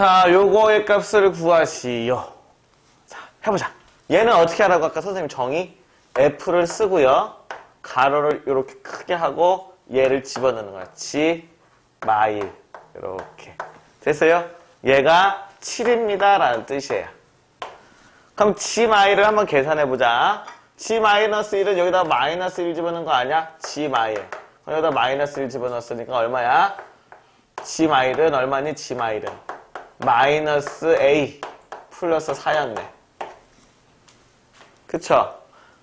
자, 요거의 값을 구하시오. 자, 해보자. 얘는 어떻게 하라고 아까 선생님 정의? F를 쓰고요. 가로를 이렇게 크게 하고 얘를 집어넣는 거야. 지, 마일. 이렇게. 됐어요? 얘가 7입니다. 라는 뜻이에요. 그럼 G 마일을 한번 계산해보자. G 마이너스 1은 여기다 마이너스 1 집어넣은 거 아니야? G 마일. 여기다 마이너스 1 집어넣었으니까 얼마야? G 마일은 얼마니? G 마일은. 마이너스 A 플러스 4였네. 그쵸?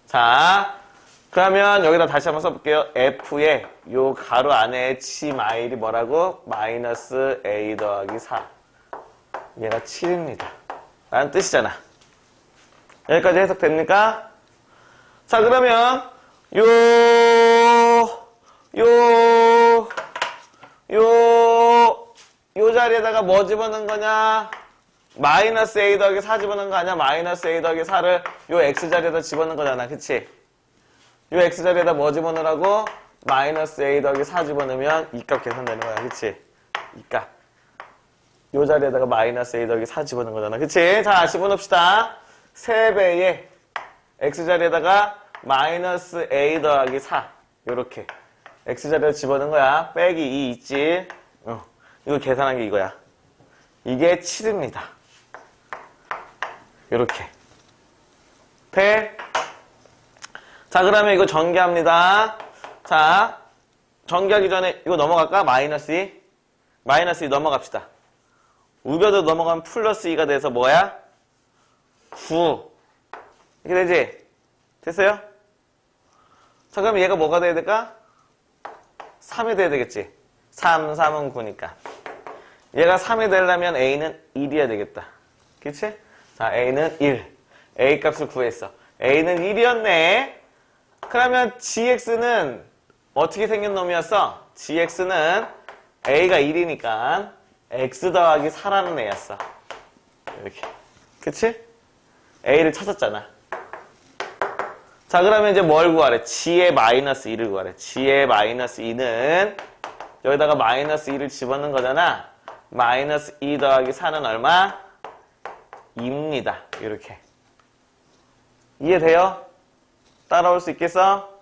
자, 그러면 여기다 다시 한번 써볼게요. F의 요 가로 안에 G 마일이 뭐라고? 마이너스 A 더하기 4. 얘가 7입니다. 라는 뜻이잖아. 여기까지 해석됩니까? 자, 그러면 요, 요, 요, 요 자리에다가 뭐 집어넣은 거냐? 마이너스 A 더하기 4 집어넣은 거 아니야? 마이너스 A 더하기 4를 요 X 자리에다 집어넣은 거잖아. 그치? 요 X 자리에다 뭐 집어넣으라고? 마이너스 A 더하기 4 집어넣으면 이 값 계산되는 거야. 그치? 이 값. 요 자리에다가 마이너스 A 더하기 4 집어넣은 거잖아. 그치? 자, 집어넣읍시다. 3배의 X자리에다가 마이너스 A 더하기 4. 요렇게. X자리에 집어넣은 거야. 빼기 2 있지? 어. 이거 계산한 게 이거야. 이게 7입니다. 요렇게. 돼? 자, 그러면 이거 전개합니다. 자, 전개하기 전에 이거 넘어갈까? 마이너스 2? 마이너스 2 넘어갑시다. 우변으로 넘어가면 플러스 2가 돼서 뭐야? 9. 이렇게 되지? 됐어요? 자, 그럼 얘가 뭐가 돼야 될까? 3이 돼야 되겠지? 3, 3은 9니까. 얘가 3이 되려면 A는 1이어야 되겠다. 그치? 자, A는 1. A 값을 구했어. A는 1이었네. 그러면 GX는 어떻게 생긴 놈이었어? GX는 A가 1이니까 X 더하기 4라는 애였어. 이렇게. 그치? A를 찾았잖아. 자, 그러면 이제 뭘 구하래? G의 마이너스 2를 구하래. G의 마이너스 2는 여기다가 마이너스 2를 집어넣는 거잖아. 마이너스 2 더하기 4는 얼마? 2입니다. 이렇게. 이해돼요? 따라올 수 있겠어?